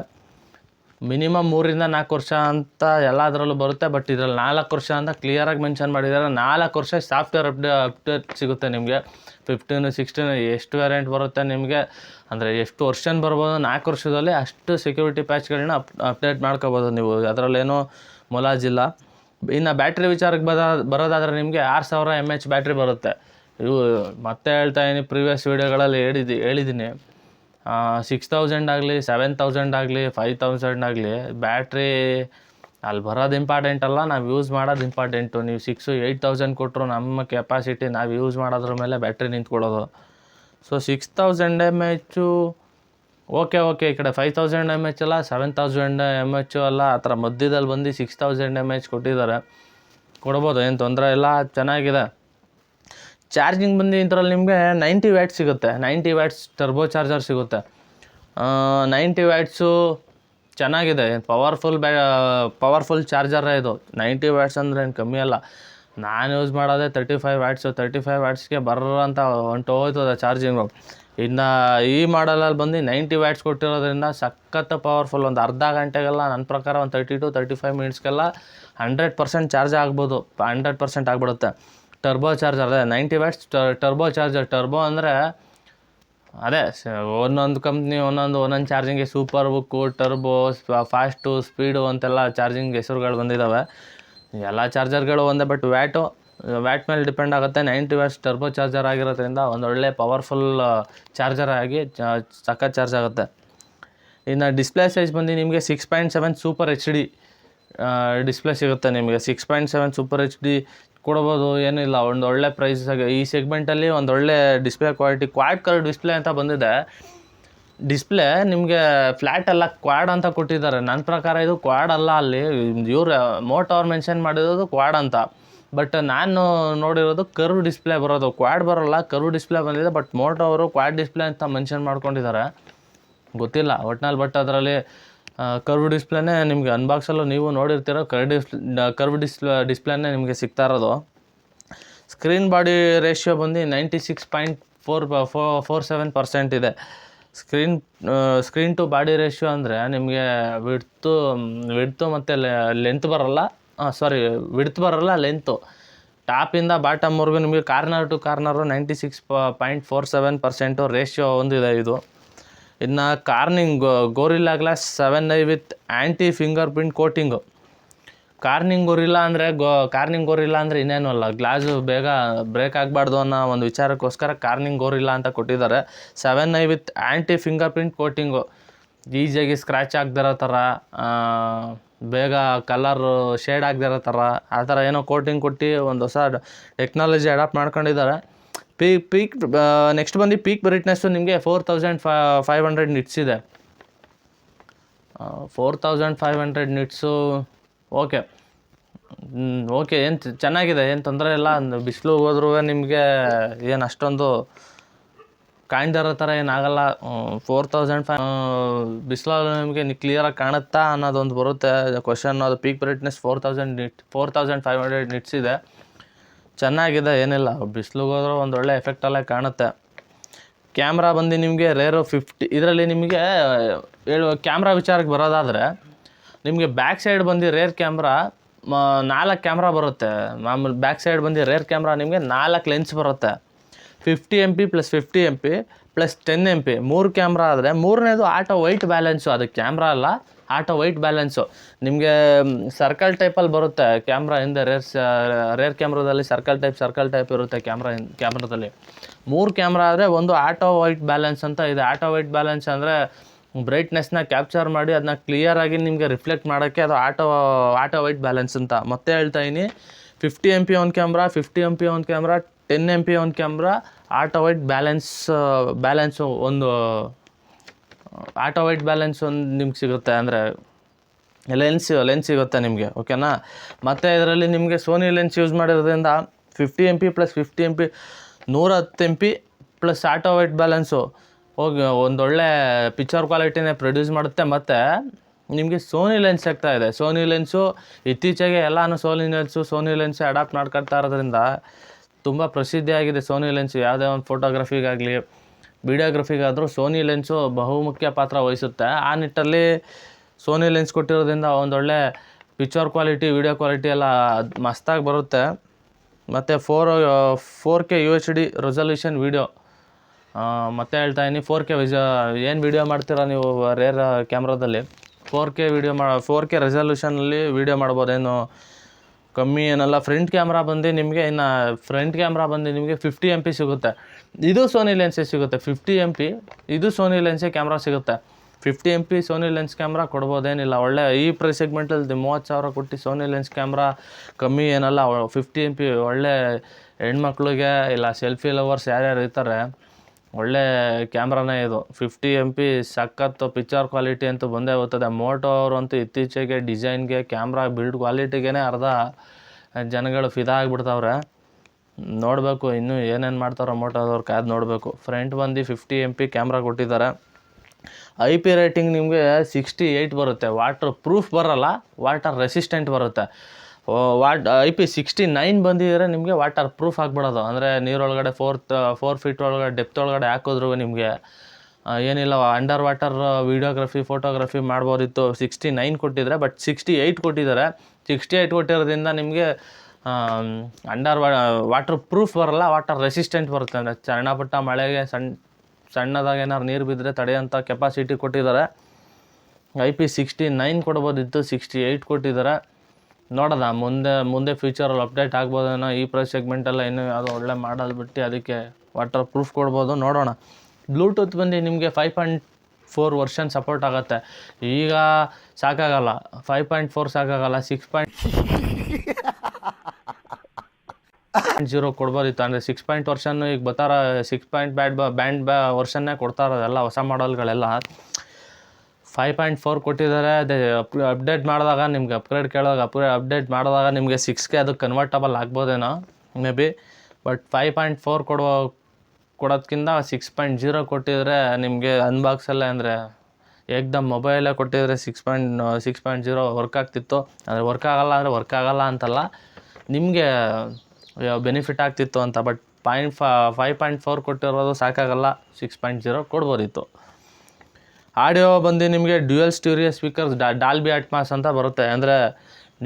ಮಿನಿಮಮ್ ಮೂರರಿಂದ ನಾಲ್ಕು ವರ್ಷ ಅಂತ ಎಲ್ಲದರಲ್ಲೂ ಬರುತ್ತೆ ಬಟ್ ಇದರಲ್ಲಿ ನಾಲ್ಕು ವರ್ಷ ಅಂತ ಕ್ಲಿಯರಾಗಿ ಮೆನ್ಷನ್ ಮಾಡಿದ್ದಾರೆ. ನಾಲ್ಕು ವರ್ಷ ಸಾಫ್ಟ್ವೇರ್ ಅಪ್ಡೇ ಅಪ್ಡೇಟ್ ಸಿಗುತ್ತೆ ನಿಮಗೆ. ಫಿಫ್ಟೀನು ಸಿಕ್ಸ್ಟೀನು ಎಷ್ಟು ವೇರಿಯಂಟ್ ಬರುತ್ತೆ ನಿಮಗೆ? ಅಂದರೆ ಎಷ್ಟು ವರ್ಷನ್ ಬರ್ಬೋದು? ನಾಲ್ಕು ವರ್ಷದಲ್ಲಿ ಅಷ್ಟು ಸೆಕ್ಯೂರಿಟಿ ಪ್ಯಾಚ್ಗಳನ್ನ ಅಪ್ ಅಪ್ಡೇಟ್ ಮಾಡ್ಕೋಬೋದು ನೀವು. ಅದರಲ್ಲೇನೂ ಮುಲಾಜಿಲ್ಲ ಇನ್ನು ಬ್ಯಾಟ್ರಿ ವಿಚಾರಕ್ಕೆ ಬದ, ಬರೋದಾದರೆ ನಿಮಗೆ ಆರು ಸಾವಿರ ಎಂ ಎಚ್ ಬ್ಯಾಟ್ರಿ ಬರುತ್ತೆ. ಇವು ಮತ್ತೆ ಹೇಳ್ತಾ ಇದೀನಿ ಪ್ರೀವಿಯಸ್ ವೀಡಿಯೋಗಳಲ್ಲಿ ಹೇಳಿದ್ದು ಹೇಳಿದ್ದೀನಿ ಸಿಕ್ಸ್ ತೌಸಂಡ್ ಆಗಲಿ ಸೆವೆನ್ ತೌಸಂಡ್ ಆಗಲಿ ಫೈವ್ ತೌಸಂಡ್ ಆಗಲಿ ಬ್ಯಾಟ್ರಿ ಅಲ್ಲಿ ಬರೋದು ಇಂಪಾರ್ಟೆಂಟ್ ಅಲ್ಲ. ನಾವು ಯೂಸ್ ಮಾಡೋದು ಇಂಪಾರ್ಟೆಂಟು ನೀವು ಸಿಕ್ಸು ಏಯ್ಟ್ ತೌಸಂಡ್ ಕೊಟ್ಟರು ನಮ್ಮ ಕೆಪಾಸಿಟಿ ನಾವು ಯೂಸ್ ಮಾಡೋದ್ರ ಮೇಲೆ battery ನಿಂತ್ಕೊಳ್ಳೋದು. So six thousand M H okay okay ಈ ಕಡೆ ಫೈವ್ ತೌಸಂಡ್ ಎಂ ಎಚ್ ಅಲ್ಲ ಸೆವೆನ್ ತೌಸಂಡ್ ಎಂ ಎಚ್ಚು ಅಲ್ಲ, ಆ ಥರ ಮಧ್ಯದಲ್ಲಿ ಬಂದು ಸಿಕ್ಸ್ ತೌಸಂಡ್ ಎಂ ಎಚ್ ಕೊಟ್ಟಿದ್ದಾರೆ. ಕೊಡ್ಬೋದು, ಏನು ತೊಂದರೆ ಇಲ್ಲ, ಚೆನ್ನಾಗಿದೆ. ಚಾರ್ಜಿಂಗ್ ಬಂದು ಇದರಲ್ಲಿ ನಿಮಗೆ ನೈಂಟಿ ವ್ಯಾಟ್ ಸಿಗುತ್ತೆ, ನೈಂಟಿ ವ್ಯಾಟ್ಸ್ ಟರ್ಬೋ ಚಾರ್ಜರ್ ಸಿಗುತ್ತೆ. ನೈಂಟಿ ವ್ಯಾಟ್ಸು ಚೆನ್ನಾಗಿದೆ ಪವರ್ಫುಲ್ ಬ್ಯಾ ಪವರ್ಫುಲ್ ಚಾರ್ಜರೇ ಇದು. ನೈಂಟಿ ವ್ಯಾಟ್ಸ್ ಅಂದರೆ ಏನು ಕಮ್ಮಿ ಅಲ್ಲ. ನಾನು ಯೂಸ್ ಮಾಡೋದೇ thirty five watts thirty five ವ್ಯಾಟ್ಸ್ಗೆ ಬರ್ರ ಅಂತ ಹೊಂಟೋಯ್ತದೆ ಚಾರ್ಜಿಂಗು. ಇನ್ನು ಈ ಮಾಡಲಲ್ಲಿ ಬಂದು ನೈಂಟಿ ವ್ಯಾಟ್ಸ್ ಕೊಟ್ಟಿರೋದ್ರಿಂದ ಸಖತ್ ಪವರ್ಫುಲ್ ಒಂದು ಅರ್ಧ ಗಂಟೆಗೆಲ್ಲ ನನ್ನ ಪ್ರಕಾರ ಒಂದು ತರ್ಟಿ ಟು ತರ್ಟಿ ಫೈವ್ ಮಿನಿಟ್ಸ್ಗೆಲ್ಲ ಹಂಡ್ರೆಡ್ ಪರ್ಸೆಂಟ್ ಚಾರ್ಜ್ ಆಗ್ಬೋದು ಹಂಡ್ರೆಡ್ ಪರ್ಸೆಂಟ್ ಆಗಿಬಿಡುತ್ತೆ. ಟರ್ಬೋ ಚಾರ್ಜರ್ ಅದೇ ninety watts turbo charger turbo ಅಂದರೆ ಅದೇ ಒಂದೊಂದು ಕಂಪ್ನಿ ಒಂದೊಂದು ಒಂದೊಂದು ಚಾರ್ಜಿಂಗ್ಗೆ ಸೂಪರ್ ಬುಕ್ಕು ಟರ್ಬೋ ಫಾಸ್ಟು ಸ್ಪೀಡು ಅಂತೆಲ್ಲ ಚಾರ್ಜಿಂಗ್ ಹೆಸರುಗಳು ಬಂದಿದ್ದಾವೆ ಎಲ್ಲ ಚಾರ್ಜರ್ಗಳು ಒಂದೇ ಬಟ್ ವ್ಯಾಟು ವ್ಯಾಟ್ ಮೇಲೆ ಡಿಪೆಂಡ್ ಆಗುತ್ತೆ. ನೈಂಟಿ ವ್ಯಾಟ್ಸ್ ಟರ್ಬೋ ಚಾರ್ಜರ್ ಆಗಿರೋದ್ರಿಂದ ಒಂದು ಒಳ್ಳೆ ಪವರ್ಫುಲ್ ಚಾರ್ಜರ್ ಆಗಿ ಸಖತ್ ಚಾರ್ಜ್ ಆಗುತ್ತೆ. ಇನ್ನು ಡಿಸ್ಪ್ಲೇ ಸೈಜ್ ಬಂದು ನಿಮಗೆ six point seven super H D display ಸಿಗುತ್ತೆ ನಿಮಗೆ. Six point seven super H D ಕೊಡ್ಬೋದು ಏನಿಲ್ಲ ಒಂದು ಒಳ್ಳೆ ಪ್ರೈಸ್ ಈ ಸೆಗ್ಮೆಂಟಲ್ಲಿ ಒಂದು ಒಳ್ಳೆ display quality quad colour display ಅಂತ ಬಂದಿದೆ. ಡಿಸ್ಪ್ಲೇ ನಿಮಗೆ ಫ್ಲ್ಯಾಟ್ ಅಲ್ಲ ಕ್ವಾಡ್ ಅಂತ ಕೊಟ್ಟಿದ್ದಾರೆ. ನನ್ನ ಪ್ರಕಾರ ಇದು ಕ್ವಾಡ್ ಅಲ್ಲ ಅಲ್ಲಿ. ಇವರು ಅವ್ರು ಮೆನ್ಷನ್ ಮಾಡಿರೋದು ಕ್ವಾಡ್ ಅಂತ. ಬಟ್ ನಾನು ನೋಡಿರೋದು ಕರು ಡಿಸ್ಪ್ಲೇ ಬರೋದು. ಕ್ವಾಡ್ ಬರೋಲ್ಲ ಕರು ಡಿಸ್ಪ್ಲೇ ಬಂದಿದೆ ಬಟ್ ಮೋಟೋ ಅವರು ಕ್ವಾಡ್ ಡಿಸ್ಪ್ಲೇ ಅಂತ ಮೆನ್ಷನ್ ಮಾಡ್ಕೊಂಡಿದ್ದಾರೆ. ಗೊತ್ತಿಲ್ಲ, ಒಟ್ನಲ್ಲಿ ಬಟ್ ಅದರಲ್ಲಿ ಕರ್ವ್ ಡಿಸ್ಪ್ಲೇನೇ ನಿಮಗೆ ಅನ್ಬಾಕ್ಸಲ್ಲೂ ನೀವು ನೋಡಿರ್ತೀರೋ. ಕರ್ ಡಿಸ್ ಕರ್ವ್ ಡಿಸ್ ಡಿಸ್ಪ್ಲೇನೇ ನಿಮಗೆ ಸಿಗ್ತಾ ಇರೋದು. ಸ್ಕ್ರೀನ್ ಬಾಡಿ ರೇಷಿಯೋ ಬಂದು ninety six point four four seven percent ಇದೆ. Screen screen to body ratio ಅಂದರೆ ನಿಮಗೆ ವಿಡ್ತು ವಿಡ್ತು ಮತ್ತು ಲೆಂತ್ ಬರೋಲ್ಲ. ಸಾರಿ ವಿಡ್ತ್ ಬರೋಲ್ಲ ಲೆಂತು ಟಾಪಿಂದ ಬಾಟಮ್ವರೆಗೂ ನಿಮಗೆ corner to corner ninety six point four seven percent ratio ಒಂದಿದೆ ಇದು. ಇನ್ನು Corning Gorilla Glass seven I with anti finger print coating. Corning Gorilla ಅಂದರೆ ಗೋ ಕಾರ್ನಿಂಗ್ ಗೋರಿಲ್ಲ ಅಂದರೆ ಇನ್ನೇನು ಅಲ್ಲ. ಗ್ಲಾಸು ಬೇಗ ಬ್ರೇಕ್ ಆಗಬಾರ್ದು ಅನ್ನೋ ಒಂದು ವಿಚಾರಕ್ಕೋಸ್ಕರ ಕಾರ್ನಿಂಗ್ ಗೋರಿಲ್ಲ ಅಂತ ಕೊಟ್ಟಿದ್ದಾರೆ. Seven I with anti finger print coating. ಈಸಿಯಾಗಿ ಸ್ಕ್ರ್ಯಾಚ್ ಆಗದಿರೋ ಥರ ಬೇಗ ಕಲರು ಶೇಡ್ ಆಗದಿರೋ ಥರ, ಆ ಥರ ಏನೋ ಕೋಟಿಂಗ್ ಕೊಟ್ಟು ಒಂದು ಹೊಸ ಟೆಕ್ನಾಲಜಿ ಅಡಾಪ್ಟ್ ಮಾಡ್ಕೊಂಡಿದ್ದಾರೆ. ಪೀಕ್ ಪೀಕ್ ನೆಕ್ಸ್ಟ್ ಬಂದು ಪೀಕ್ ಬ್ರೈಟ್ನೆಸ್ಸು ನಿಮಗೆ four thousand five hundred nits ಇದೆ. Four thousand five hundred nits okay okay ಏನು ಚೆನ್ನಾಗಿದೆ, ಏನು ತೊಂದರೆ ಇಲ್ಲ. ಬಿಸಿಲು ಹೋದ್ರೂ ನಿಮಗೆ ಏನು ಅಷ್ಟೊಂದು ಕಾಣ್ದಿರೋ ಥರ ಏನಾಗಲ್ಲ ಫೋರ್ ತೌಸಂಡ್ ಫೈವ್ ಬಿಸಿಲಲ್ಲಿ ನಿಮಗೆ ಕ್ಲಿಯರಾಗಿ ಕಾಣುತ್ತಾ ಅನ್ನೋದೊಂದು ಬರುತ್ತೆ. ಕ್ವಶನ್ ಅದು peak brightness four thousand nit four thousand five hundred nits ಇದೆ. ಚೆನ್ನಾಗಿದೆ, ಏನಿಲ್ಲ. ಬಿಸಿಲಿಗೋದ್ರೂ ಒಂದು ಒಳ್ಳೆ ಎಫೆಕ್ಟಲ್ಲೇ ಕಾಣುತ್ತೆ. ಕ್ಯಾಮ್ರಾ ಬಂದು ನಿಮಗೆ ರೇರು ಫಿಫ್ಟಿ ಇದರಲ್ಲಿ ನಿಮಗೆ, ಹೇಳುವ ಕ್ಯಾಮ್ರಾ ವಿಚಾರಕ್ಕೆ ಬರೋದಾದರೆ, ನಿಮಗೆ ಬ್ಯಾಕ್ ಸೈಡ್ ಬಂದು ರೇರ್ ಕ್ಯಾಮ್ರಾ ನಾಲ್ಕು ಕ್ಯಾಮ್ರಾ ಬರುತ್ತೆ. ಮಾಮೂಲಿ ಬ್ಯಾಕ್ ಸೈಡ್ ಬಂದು ರೇರ್ ಕ್ಯಾಮ್ರಾ ನಿಮಗೆ ನಾಲ್ಕು ಲೆನ್ಸ್ ಬರುತ್ತೆ. Fifty M P plus fifty M P plus ten M P ಮೂರು ಕ್ಯಾಮ್ರಾ ಆದರೆ ಮೂರನೇದು ಆಟೋ ವೈಟ್ ಬ್ಯಾಲೆನ್ಸು ಅದು ಕ್ಯಾಮ್ರಾ ಅಲ್ಲ. Auto white balance. ನಿಮಗೆ ಸರ್ಕಲ್ ಟೈಪಲ್ಲಿ ಬರುತ್ತೆ ಕ್ಯಾಮ್ರಾ ಹಿಂದೆ, ರೇರ್ ರೇರ್ ಕ್ಯಾಮ್ರಾದಲ್ಲಿ ಸರ್ಕಲ್ ಟೈಪ್ ಸರ್ಕಲ್ ಟೈಪ್ ಇರುತ್ತೆ ಕ್ಯಾಮ್ರಾ ಕ್ಯಾಮ್ರಾದಲ್ಲಿ. ಮೂರು ಕ್ಯಾಮ್ರಾ ಆದರೆ ಒಂದು ಆಟೋ ವೈಟ್ ಬ್ಯಾಲೆನ್ಸ್ ಅಂತ ಇದೆ. ಆಟೋ ವೈಟ್ ಬ್ಯಾಲೆನ್ಸ್ ಅಂದರೆ ಬ್ರೈಟ್ನೆಸ್ನ ಕ್ಯಾಪ್ಚರ್ ಮಾಡಿ ಅದನ್ನ ಕ್ಲಿಯರಾಗಿ ನಿಮಗೆ ರಿಫ್ಲೆಕ್ಟ್ ಮಾಡೋಕ್ಕೆ ಅದು ಆಟೋ ಆಟೋ ವೈಟ್ ಬ್ಯಾಲೆನ್ಸ್ ಅಂತ. ಮತ್ತೆ ಹೇಳ್ತಾ ಇದೀನಿ ಫಿಫ್ಟಿ ಎಂ ಪಿ ಒಂದು ಕ್ಯಾಮ್ರಾ, ಫಿಫ್ಟಿ ಎಂ ಪಿ ಒಂದು ಕ್ಯಾಮ್ರಾ, ಟೆನ್ ಎಂ ಪಿ ಒಂದು camera, auto white balance, balance ಒಂದು ಆಟೋ ವೈಟ್ ಬ್ಯಾಲೆನ್ಸ್ ಒಂದು ನಿಮ್ಗೆ ಸಿಗುತ್ತೆ ಅಂದರೆ ಲೆನ್ಸ್ ಲೆನ್ಸ್ ಸಿಗುತ್ತೆ ನಿಮಗೆ ಓಕೆನಾ ಮತ್ತು ಇದರಲ್ಲಿ ನಿಮಗೆ ಸೋನಿ ಲೆನ್ಸ್ ಯೂಸ್ ಮಾಡಿರೋದ್ರಿಂದ fifty M P plus fifty M P ನೂರ ಹತ್ತು M P plus auto white balance. ಹೋಗಿ ಒಂದೊಳ್ಳೆ ಪಿಕ್ಚರ್ ಕ್ವಾಲಿಟಿನೇ ಪ್ರೊಡ್ಯೂಸ್ ಮಾಡುತ್ತೆ. ಮತ್ತು ನಿಮಗೆ ಸೋನಿ ಲೆನ್ಸ್ ಸಿಗ್ತಾ ಇದೆ. ಸೋನಿ ಲೆನ್ಸು ಇತ್ತೀಚೆಗೆ ಎಲ್ಲನೂ Sony lens Sony lens adapt ಮಾಡ್ಕೊಳ್ತಾ ಇರೋದ್ರಿಂದ ತುಂಬ ಪ್ರಸಿದ್ಧಿಯಾಗಿದೆ ಸೋನಿ ಲೆನ್ಸ್. ಯಾವುದೇ ಒಂದು ಫೋಟೋಗ್ರಫಿಗಾಗಲಿ ವಿಡಿಯೋಗ್ರಫಿಗಾದರೂ ಸೋನಿ ಲೆನ್ಸು ಬಹುಮುಖ್ಯ ಪಾತ್ರ ವಹಿಸುತ್ತೆ. ಆ ನಿಟ್ಟಲ್ಲಿ ಸೋನಿ ಲೆನ್ಸ್ ಕೊಟ್ಟಿರೋದ್ರಿಂದ ಒಂದೊಳ್ಳೆ ಪಿಕ್ಚರ್ ಕ್ವಾಲಿಟಿ ವಿಡಿಯೋ ಕ್ವಾಲಿಟಿ ಎಲ್ಲ ಮಸ್ತಾಗಿ ಬರುತ್ತೆ. ಮತ್ತು four four K U H D resolution video ಮತ್ತೆ ಹೇಳ್ತಾ ಇದೀನಿ ಫೋರ್ ಕೆ ವಿಜ ಏನು ವೀಡಿಯೋ ಮಾಡ್ತೀರಾ ನೀವು ರೇರ್ ಕ್ಯಾಮ್ರಾದಲ್ಲಿ ಫೋರ್ ಕೆ ವೀಡಿಯೋ ಮಾ ಫೋರ್ ಕೆ ರೆಸಲ್ಯೂಷನಲ್ಲಿ ವೀಡಿಯೋ ಮಾಡ್ಬೋದೇನು? ಕಮ್ಮಿ ಏನಲ್ಲ ಫ್ರಂಟ್ ಕ್ಯಾಮ್ರಾ ಬಂದು ನಿಮಗೆ ಇನ್ನು ಫ್ರಂಟ್ ಕ್ಯಾಮ್ರಾ ಬಂದು ನಿಮಗೆ ಫಿಫ್ಟಿ ಎಂ ಪಿ ಸಿಗುತ್ತೆ. ಇದು ಸೋನಿ ಲೆನ್ಸೇ ಸಿಗುತ್ತೆ. ಫಿಫ್ಟಿ ಎಂ ಪಿ ಇದು ಸೋನಿ ಲೆನ್ಸೇ ಕ್ಯಾಮ್ರಾ ಸಿಗುತ್ತೆ. Fifty M P Sony lens camera ಕೊಡ್ಬೋದೇನಿಲ್ಲ. ಒಳ್ಳೆ ಈ ಪ್ರೈಸ್ ಸೆಗ್ಮೆಂಟಲ್ಲಿ ಮೂವತ್ತು ಸಾವಿರ ಕೊಟ್ಟು ಸೋನಿ ಲೆನ್ಸ್ ಕ್ಯಾಮ್ರಾ ಕಮ್ಮಿ ಏನಲ್ಲ ಫಿಫ್ಟಿ ಎಂ ಪಿ ಒಳ್ಳೆ ಹೆಣ್ಮಕ್ಳಿಗೆ, ಇಲ್ಲ ಸೆಲ್ಫಿ ಲವರ್ಸ್ ಯಾರ್ಯಾರು ಇರ್ತಾರೆ ಒಳ್ಳೆ ಕ್ಯಾಮ್ರಾನೇ ಇದು. ಫಿಫ್ಟಿ ಎಂ ಪಿ ಸಖತ್ತು ಪಿಕ್ಚರ್ ಕ್ವಾಲಿಟಿ ಅಂತೂ ಬಂದೇ ಹೋಗ್ತದೆ. ಮೋಟೋ ಅವರಂತೂ ಇತ್ತೀಚೆಗೆ ಡಿಸೈನ್ಗೆ ಕ್ಯಾಮ್ರಾ ಬಿಲ್ಡ್ ಕ್ವಾಲಿಟಿಗೇ ಅರ್ಧ ಜನಗಳು ಫಿದಾ ಆಗಿಬಿಡ್ತಾವ್ರೆ. ನೋಡಬೇಕು, ಇನ್ನೂ ಏನೇನು ಮಾಡ್ತಾರೋ ಮೋಟೋದವ್ರು ಕಾದು ನೋಡಬೇಕು. ಫ್ರಂಟ್ ಬಂದು ಫಿಫ್ಟಿ ಎಂ ಪಿ ಕ್ಯಾಮ್ರಾ ಕೊಟ್ಟಿದ್ದಾರೆ. ಐ ಪಿ ರೇಟಿಂಗ್ ನಿಮಗೆ ಸಿಕ್ಸ್ಟಿ ಏಯ್ಟ್ ಬರುತ್ತೆ. ವಾಟರ್ ಪ್ರೂಫ್ ಬರಲ್ಲ ವಾಟರ್ ರೆಸಿಸ್ಟೆಂಟ್ ಬರುತ್ತೆ. What I P sixty nine ಬಂದಿದ್ದರೆ? ನಿಮಗೆ ವಾಟರ್ ಪ್ರೂಫ್ ಆಗಿಬಿಡೋದು. ಅಂದರೆ ನೀರೊಳಗಡೆ ಫೋರ್ತ್ ಫೋರ್ ಫೀಟ್ ಒಳಗಡೆ ಡೆಪ್ತ್ ಒಳಗಡೆ ಹಾಕಿದ್ರು ನಿಮಗೆ ಏನಿಲ್ಲ ಅಂಡರ್ ವಾಟರ್ ವೀಡಿಯೋಗ್ರಫಿ ಫೋಟೋಗ್ರಫಿ ಮಾಡ್ಬೋದಿತ್ತು. ಸಿಕ್ಸ್ಟಿ ನೈನ್ ಕೊಟ್ಟಿದ್ದಾರೆ ಬಟ್ ಸಿಕ್ಸ್ಟಿ ಏಯ್ಟ್ ಕೊಟ್ಟಿದ್ದಾರೆ. ಸಿಕ್ಸ್ಟಿ ಏಯ್ಟ್ ಕೊಟ್ಟಿರೋದ್ರಿಂದ ನಿಮಗೆ ಅಂಡರ್ ವಾಟರ್ ಪ್ರೂಫ್ ಬರಲ್ಲ ವಾಟರ್ ರೆಸಿಸ್ಟೆಂಟ್ ಬರುತ್ತೆ. ಅಂದರೆ ಸಣ್ಣಪುಟ್ಟ ಮಳೆಗೆ ಸಣ್ಣ ಸಣ್ಣದಾಗ ಏನಾದ್ರು ನೀರು ಬಿದ್ದರೆ ತಡೆಯೋಂಥ ಕೆಪಾಸಿಟಿ ಕೊಟ್ಟಿದ್ದಾರೆ. ಐ ಪಿ ಸಿಕ್ಸ್ಟಿ ನೈನ್ ಕೊಡ್ಬೋದಿತ್ತು ಸಿಕ್ಸ್ಟಿ ಏಯ್ಟ್ ಕೊಟ್ಟಿದ್ದಾರೆ. ನೋಡೋಣ, ಮುಂದೆ ಮುಂದೆ ಫ್ಯೂಚರಲ್ಲಿ ಅಪ್ಡೇಟ್ ಆಗ್ಬೋದೇನೋ ಈ ಪ್ರೈಸ್ ಸೆಗ್ಮೆಂಟೆಲ್ಲ ಇನ್ನೂ ಯಾವುದೋ ಒಳ್ಳೆ ಮಾಡಲ್ ಬಿಟ್ಟು ಅದಕ್ಕೆ ವಾಟರ್ ಪ್ರೂಫ್ ಕೊಡ್ಬೋದು, ನೋಡೋಣ. ಬ್ಲೂಟೂತ್ ಬಂದು ನಿಮಗೆ five point four version support ಆಗುತ್ತೆ. ಈಗ ಸಾಕಾಗಲ್ಲ ಫೈವ್ ಪಾಯಿಂಟ್ ಫೋರ್ ಸಾಕಾಗಲ್ಲ ಸಿಕ್ಸ್ ಪಾಯಿಂಟ್ ಜೀರೋ ಕೊಡ್ಬೋದಿತ್ತು. ಅಂದರೆ ಸಿಕ್ಸ್ ಪಾಯಿಂಟ್ ವರ್ಷನ್ನು ಈಗ ಬರ್ತಾರ ಸಿಕ್ಸ್ ಪಾಯಿಂಟ್ ಬ್ಯಾಡ್ ಬ್ಯಾಂಡ್ ಬ್ಯಾ ವರ್ಷನ್ನೇ ಕೊಡ್ತಾರೆ ಇರೋದೆಲ್ಲ ಹೊಸ ಮಾಡಲ್ಗಳೆಲ್ಲ ಫೈವ್ ಪಾಯಿಂಟ್ ಫೋರ್ ಕೊಟ್ಟಿದ್ದಾರೆ. ಅದೇ ಅಪ್ ಅಪ್ಡೇಟ್ ಮಾಡಿದಾಗ ನಿಮ್ಗೆ ಅಪ್ಗ್ರೇಡ್ ಕೇಳೋವಾಗ ಅಪ್ಗ್ರೇ ಅಪ್ಡೇಟ್ ಮಾಡಿದಾಗ ನಿಮಗೆ ಸಿಕ್ಸ್ಗೆ ಅದು convertible ಆಗ್ಬೋದೇನೋ may be but five point four ಕೊಡುವ, ಕೊಡೋದ್ಕಿಂತ ಸಿಕ್ಸ್ ಪಾಯಿಂಟ್ ಜೀರೋ ಕೊಟ್ಟಿದ್ರೆ ನಿಮಗೆ ಅನ್ಬಾಕ್ಸಲ್ಲೇ ಅಂದರೆ ಏಕ್ದಮ್ ಮೊಬೈಲೇ ಕೊಟ್ಟಿದ್ರೆ six point six point zero work ಆಗ್ತಿತ್ತು. ಅಂದರೆ ವರ್ಕ್ ಆಗಲ್ಲ ಅಂದರೆ ವರ್ಕ್ ಆಗಲ್ಲ ಅಂತಲ್ಲ, ನಿಮಗೆ ಬೆನಿಫಿಟ್ ಆಗ್ತಿತ್ತು ಅಂತ. But point five point four ಕೊಟ್ಟಿರೋದು ಸಾಕಾಗಲ್ಲ ಸಿಕ್ಸ್ ಪಾಯಿಂಟ್ ಜೀರೋ ಕೊಡ್ಬೋದಿತ್ತು. ಆಡಿಯೋ ಬಂದು ನಿಮಗೆ dual stereo speakers Dolby Atmos ಅಂತ ಬರುತ್ತೆ. ಅಂದರೆ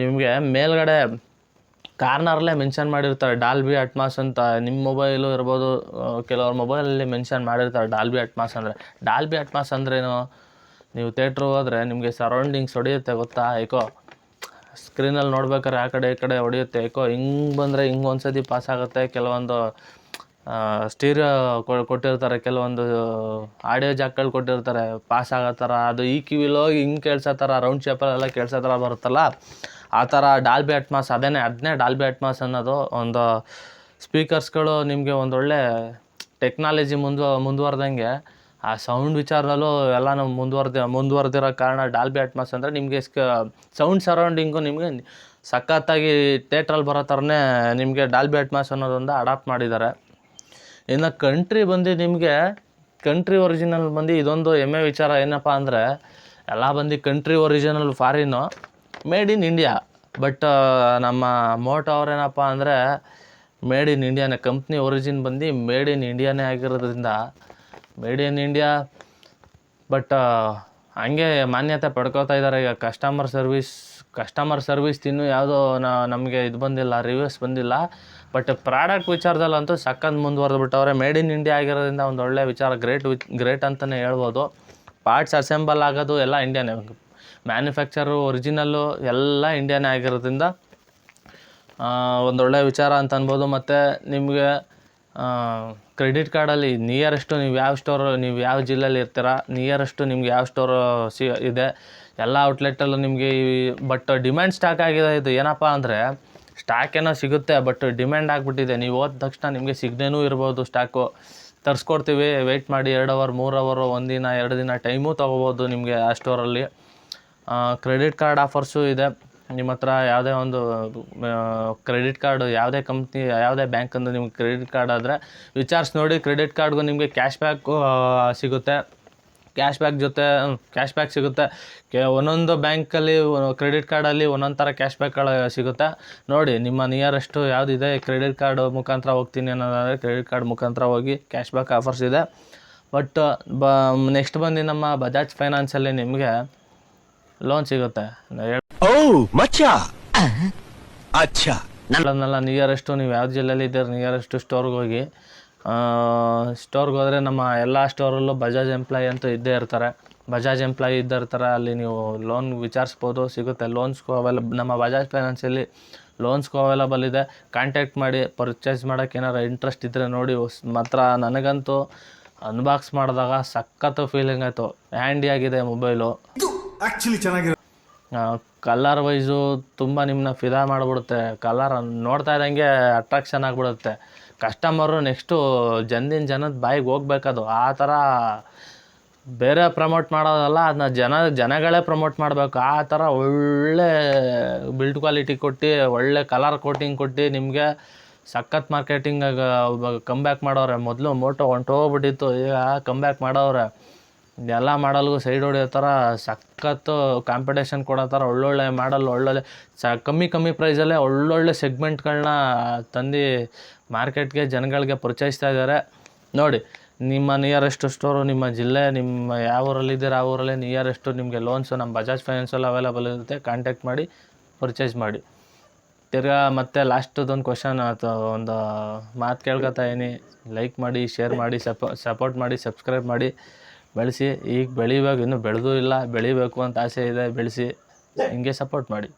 ನಿಮಗೆ ಮೇಲ್ಗಡೆ ಕಾರ್ನರ್ಲೇ ಮೆನ್ಷನ್ ಮಾಡಿರ್ತಾರೆ ಡಾಲ್ಬಿ ಅಟ್ಮಾಸ್ ಅಂತ. ನಿಮ್ಮ ಮೊಬೈಲು ಇರ್ಬೋದು ಕೆಲವ್ರ ಮೊಬೈಲಲ್ಲಿ ಮೆನ್ಷನ್ ಮಾಡಿರ್ತಾರೆ ಡಾಲ್ಬಿ ಅಟ್ಮಾಸ್ ಅಂದರೆ. ಡಾಲ್ಬಿ ಅಟ್ಮಾಸ್ ಅಂದ್ರೇನು? ನೀವು ಥೇಟ್ರ್ ಹೋದರೆ ನಿಮಗೆ ಸರೌಂಡಿಂಗ್ಸ್ ಹೊಡೆಯುತ್ತೆ ಗೊತ್ತಾ? ಏಕೋ, ಸ್ಕ್ರೀನಲ್ಲಿ ನೋಡ್ಬೇಕಾದ್ರೆ ಆ ಕಡೆ ಈ ಕಡೆ ಹೊಡೆಯುತ್ತೆ. ಏಕೋ, ಹಿಂಗೆ ಬಂದರೆ ಹಿಂಗೆ ಒಂದ್ಸತಿ ಪಾಸ್ ಆಗುತ್ತೆ ಕೆಲವೊಂದು ಸ್ಟೀರಿಯೋ ಕೊಟ್ಟಿರ್ತಾರೆ. ಕೆಲವೊಂದು ಆಡಿಯೋ ಜಾಕ್ಗಳು ಕೊಟ್ಟಿರ್ತಾರೆ. ಪಾಸ್ ಆಗೋ ಥರ, ಅದು ಈ ಕಿವಿಲಿ ಹೋಗಿ ಹಿಂಗೆ ಕೇಳ್ಸೋ ಥರ, ರೌಂಡ್ ಶೇಪಲ್ಲೆಲ್ಲ ಕೇಳ್ಸೋ ಥರ ಬರುತ್ತಲ್ಲ? ಆ ಥರ ಡಾಲ್ಬಿ ಅಟ್ಮಾಸ್ ಅದೇನೇ ಅದನ್ನೇ ಡಾಲ್ಬಿ ಅಟ್ಮಾಸ್ ಅನ್ನೋದು ಒಂದು ಸ್ಪೀಕರ್ಸ್ಗಳು ನಿಮಗೆ ಒಂದೊಳ್ಳೆ ಟೆಕ್ನಾಲಜಿ ಮುಂದು ಮುಂದುವರೆದಂಗೆ ಆ ಸೌಂಡ್ ವಿಚಾರದಲ್ಲೂ ಎಲ್ಲನೂ ಮುಂದುವರೆದ, ಮುಂದುವರೆದಿರೋ ಕಾರಣ ಡಾಲ್ಬಿ ಅಟ್ಮಾಸ್ ಅಂದರೆ ನಿಮಗೆ ಸ್ಕ, ಸೌಂಡ್ ಸರೌಂಡಿಂಗು ನಿಮಗೆ ಸಖತ್ತಾಗಿ ಥೇಟ್ರಲ್ಲಿ ಬರೋ ಥರನೇ ನಿಮಗೆ ಡಾಲ್ಬಿ ಅಟ್ಮಾಸ್ ಅನ್ನೋದೊಂದು ಅಡಾಪ್ಟ್ ಮಾಡಿದ್ದಾರೆ. ಇನ್ನು ಕಂಟ್ರಿ ಬಂದು ನಿಮಗೆ ಕಂಟ್ರಿ ಒರಿಜಿನಲ್ ಬಂದು ಇದೊಂದು ಹೆಮ್ಮೆ ವಿಚಾರ ಏನಪ್ಪ ಅಂದರೆ, ಎಲ್ಲ ಬಂದು country original foreign made in India but ನಮ್ಮ ಮೋಟೋ ಅವ್ರೇನಪ್ಪ ಅಂದರೆ ಮೇಡ್ ಇನ್ ಇಂಡಿಯಾನೇ ಕಂಪ್ನಿ ಒರಿಜಿನ್ ಬಂದು ಮೇಡ್ ಇನ್ ಇಂಡಿಯಾನೇ ಆಗಿರೋದ್ರಿಂದ ಮೇಡ್ ಇನ್ ಇಂಡಿಯಾ ಬಟ್ ಹಂಗೆ ಮಾನ್ಯತೆ ಪಡ್ಕೋತಾ ಇದ್ದಾರೆ ಈಗ ಕಸ್ಟಮರ್ ಸರ್ವಿಸ್ ಕಸ್ಟಮರ್ ಸರ್ವಿಸ್ ತಿನ್ನು ಯಾವುದೋ ನಮಗೆ ಇದು ಬಂದಿಲ್ಲ ರಿವ್ಯೂಸ್ ಬಂದಿಲ್ಲ. ಬಟ್ ಪ್ರಾಡಕ್ಟ್ ವಿಚಾರದಲ್ಲಂತೂ ಸಖತ್ ಮುಂದುವರೆದ್ಬಿಟ್ಟವ್ರೆ ಮೇಡ್ ಇನ್ ಇಂಡಿಯಾ ಆಗಿರೋದ್ರಿಂದ ಒಂದು ಒಳ್ಳೆ ವಿಚಾರ ಗ್ರೇಟ್ ಗ್ರೇಟ್ ಅಂತಲೇ ಹೇಳ್ಬೋದು. ಪಾರ್ಟ್ಸ್ ಅಸೆಂಬಲ್ ಆಗೋದು ಎಲ್ಲ ಇಂಡಿಯಾನೇ ಮ್ಯಾನುಫ್ಯಾಕ್ಚರು ಒರಿಜಿನಲ್ಲು ಎಲ್ಲ ಇಂಡಿಯಾನೇ ಆಗಿರೋದ್ರಿಂದ ಒಂದೊಳ್ಳೆ ವಿಚಾರ ಅಂತ ಅನ್ಬೋದು. ಮತ್ತು ನಿಮಗೆ ಕ್ರೆಡಿಟ್ ಕಾರ್ಡಲ್ಲಿ ನಿಯರೆಸ್ಟು ನೀವು ಯಾವ ಸ್ಟೋರು ನೀವು ಯಾವ ಜಿಲ್ಲೆಯಲ್ಲಿ ಇರ್ತೀರ ನಿಯರೆಸ್ಟು ನಿಮ್ಗೆ ಯಾವ ಸ್ಟೋರು ಸಿ, ಇದೆ. ಎಲ್ಲ ಔಟ್ಲೆಟಲ್ಲೂ ನಿಮಗೆ ಬಟ್ ಡಿಮ್ಯಾಂಡ್ ಸ್ಟಾಕ್ ಆಗಿದೆ. ಇದು ಏನಪ್ಪ ಅಂದರೆ ಸ್ಟಾಕ್ ಏನೋ ಸಿಗುತ್ತೆ ಬಟ್ ಡಿಮ್ಯಾಂಡ್ ಆಗಿಬಿಟ್ಟಿದೆ. ನೀವು ಹೋದ ತಕ್ಷಣ ನಿಮಗೆ ಸಿಗದೇನೂ ಇರ್ಬೋದು ಸ್ಟಾಕು ತರಿಸ್ಕೊಡ್ತೀವಿ ವೆಯ್ಟ್ ಮಾಡಿ ಎರಡು ಅವರ್ ಮೂರು ಅವರು ಒಂದಿನ ಎರಡು ದಿನ ಟೈಮೂ ತೊಗೋಬೋದು ನಿಮಗೆ ಆ ಸ್ಟೋರಲ್ಲಿ ಕ್ರೆಡಿಟ್ ಕಾರ್ಡ್ ಆಫರ್ಸು ಇದೆ. ನಿಮ್ಮ ಹತ್ರ ಯಾವುದೇ ಒಂದು ಕ್ರೆಡಿಟ್ ಕಾರ್ಡು ಯಾವುದೇ ಕಂಪ್ನಿ ಯಾವುದೇ ಬ್ಯಾಂಕಂದು ನಿಮ್ಗೆ ಕ್ರೆಡಿಟ್ ಕಾರ್ಡ್ ಆದರೆ, ವಿಚಾರಿಸಿ ನೋಡಿ ಕ್ರೆಡಿಟ್ ಕಾರ್ಡ್ಗೂ ನಿಮಗೆ ಕ್ಯಾಶ್ ಬ್ಯಾಕು ಸಿಗುತ್ತೆ. ಕ್ಯಾಶ್ ಬ್ಯಾಕ್ ಜೊತೆ ಕ್ಯಾಶ್ ಬ್ಯಾಕ್ ಸಿಗುತ್ತೆ. ಕೆ ಒಂದೊಂದು ಬ್ಯಾಂಕಲ್ಲಿ ಕ್ರೆಡಿಟ್ ಕಾರ್ಡಲ್ಲಿ ಒಂದೊಂದು ಥರ ಕ್ಯಾಶ್ ಬ್ಯಾಕ್ಗಳು ಸಿಗುತ್ತೆ. ನೋಡಿ ನಿಮ್ಮ ನಿಯರೆಸ್ಟು ಯಾವುದಿದೆ ಕ್ರೆಡಿಟ್ ಕಾರ್ಡ್ ಮುಖಾಂತರ ಹೋಗ್ತೀನಿ ಅನ್ನೋದಾದರೆ ಕ್ರೆಡಿಟ್ ಕಾರ್ಡ್ ಮುಖಾಂತರ ಹೋಗಿ ಕ್ಯಾಶ್ ಬ್ಯಾಕ್ ಆಫರ್ಸ್ ಇದೆ. ಬಟ್ ಬ ನೆಕ್ಸ್ಟ್ ಬಂದು ನಮ್ಮ ಬಜಾಜ್ ಫೈನಾನ್ಸಲ್ಲಿ ನಿಮಗೆ ಲೋನ್ ಸಿಗುತ್ತೆ. ಅಚ್ಚಾ! ನಿಯರೆಸ್ಟು ನೀವು ಯಾವ ಜಿಲ್ಲೆಯಲ್ಲಿ ಇದ್ದೀರಿ ನಿಯರೆಸ್ಟು ಸ್ಟೋರ್ಗೆ ಹೋಗಿ. ಸ್ಟೋರ್ಗೆ ಹೋದರೆ ನಮ್ಮ ಎಲ್ಲ ಸ್ಟೋರಲ್ಲೂ ಬಜಾಜ್ ಎಂಪ್ಲಾಯ್ ಅಂತೂ ಇದ್ದೇ ಇರ್ತಾರೆ. ಬಜಾಜ್ ಎಂಪ್ಲಾಯಿ ಇದ್ದೇ ಇರ್ತಾರೆ ಅಲ್ಲಿ ನೀವು ಲೋನ್ ವಿಚಾರಿಸ್ಬೋದು ಸಿಗುತ್ತೆ. ಲೋನ್ಸ್ಗೂ ಅವೆಲ್ಲ ನಮ್ಮ ಬಜಾಜ್ ಫೈನಾನ್ಸಲ್ಲಿ ಲೋನ್ಸ್ಗೂ ಅವೈಲಬಲ್ ಇದೆ. ಕಾಂಟ್ಯಾಕ್ಟ್ ಮಾಡಿ ಪರ್ಚೇಸ್ ಮಾಡೋಕ್ಕೆ ಏನಾರು ಇಂಟ್ರೆಸ್ಟ್ ಇದ್ದರೆ ನೋಡಿ ಮಾತ್ರ ನನಗಂತೂ ಅನ್ಬಾಕ್ಸ್ ಮಾಡಿದಾಗ ಸಖತ್ತು ಫೀಲಿಂಗ್ ಆಯಿತು. ಹ್ಯಾಂಡಿಯಾಗಿದೆ ಮೊಬೈಲು ಆ್ಯಕ್ಚುಲಿ ಚೆನ್ನಾಗಿದೆ ಕಲರ್ ವೈಸು ತುಂಬ ನಿಮ್ಮನ್ನ ಫಿದಾ ಮಾಡಿಬಿಡುತ್ತೆ. ಕಲರ್ ನೋಡ್ತಾ ಇದ್ದಂಗೆ ಅಟ್ರಾಕ್ಷನ್ ಆಗಿಬಿಡುತ್ತೆ. ಕಸ್ಟಮರು ನೆಕ್ಸ್ಟು ಜನದಿನ ಜನದ ಬಾಯಿಗೆ ಹೋಗ್ಬೇಕದು. ಆ ಥರ ಬೇರೆ ಪ್ರಮೋಟ್ ಮಾಡೋದಲ್ಲ ಅದನ್ನ ಜನ, ಜನಗಳೇ ಪ್ರಮೋಟ್ ಮಾಡಬೇಕು. ಆ ಥರ ಒಳ್ಳೆ ಬಿಲ್ಡ್ ಕ್ವಾಲಿಟಿ ಕೊಟ್ಟು, ಒಳ್ಳೆ ಕಲರ್ ಕೋಟಿಂಗ್ ಕೊಟ್ಟು ನಿಮಗೆ ಸಖತ್ ಮಾರ್ಕೆಟಿಂಗ್ ಕಮ್ಬ್ಯಾಕ್ ಮಾಡೋರೆ ಮೊದಲು ಮೋಟೋ ಹೊಂಟೋಗ್ಬಿಟ್ಟಿತ್ತು ಈಗ ಕಮ್ಬ್ಯಾಕ್ ಮಾಡೋರೆ ಎಲ್ಲ ಮಾಡಲ್ಗೂ ಸೈಡ್ ಹೊಡೆಯೋ ಥರ ಸಖತ್ತು ಕಾಂಪಿಟೇಷನ್ ಕೊಡೋ ಥರ ಒಳ್ಳೊಳ್ಳೆ ಮಾಡಲ್ ಒಳ್ಳೊಳ್ಳೆ ಸ, ಕಮ್ಮಿ ಕಮ್ಮಿ ಪ್ರೈಸಲ್ಲೇ ಒಳ್ಳೊಳ್ಳೆ ಸೆಗ್ಮೆಂಟ್ಗಳನ್ನ ತಂದು ಮಾರ್ಕೆಟ್ಗೆ ಜನಗಳಿಗೆ ಪರಿಚಯಿಸ್ತಾ ಇದ್ದಾರೆ. ನೋಡಿ, ನಿಮ್ಮ ನಿಯರೆಸ್ಟ್ ಸ್ಟೋರು, ನಿಮ್ಮ ಜಿಲ್ಲೆ, ನಿಮ್ಮ ಯಾವ ಊರಲ್ಲಿದ್ದೀರ ಆ ಊರಲ್ಲಿ ನಿಯರೆಸ್ಟು ನಿಮಗೆ ಲೋನ್ಸು, ನಮ್ಮ ಬಜಾಜ್ ಫೈನಾನ್ಸಲ್ಲಿ ಅವೈಲೇಬಲ್ ಇರುತ್ತೆ. ಕಾಂಟ್ಯಾಕ್ಟ್ ಮಾಡಿ ಪರ್ಚೇಸ್ ಮಾಡಿ. ತಿರ್ಗಾ ಮತ್ತೆ ಲಾಸ್ಟದೊಂದು ಕ್ವಶನ್ ಅಥವಾ ಒಂದು ಮಾತು ಕೇಳ್ಕೊತಾ ಇದೀನಿ ಲೈಕ್ ಮಾಡಿ ಶೇರ್ ಮಾಡಿ ಸಪೋ ಸಪೋರ್ಟ್ ಮಾಡಿ ಸಬ್ಸ್ಕ್ರೈಬ್ ಮಾಡಿ. ಬೆಳೆಸಿ, ಈಗ ಬೆಳಿಬೇಕು ಇನ್ನೂ ಬೆಳೆದೂ ಇಲ್ಲ, ಬೆಳಿಬೇಕು ಅಂತ ಆಸೆ ಇದೆ, ಬೆಳೆಸಿ, ಹಿಂಗೆ ಸಪೋರ್ಟ್ ಮಾಡಿ.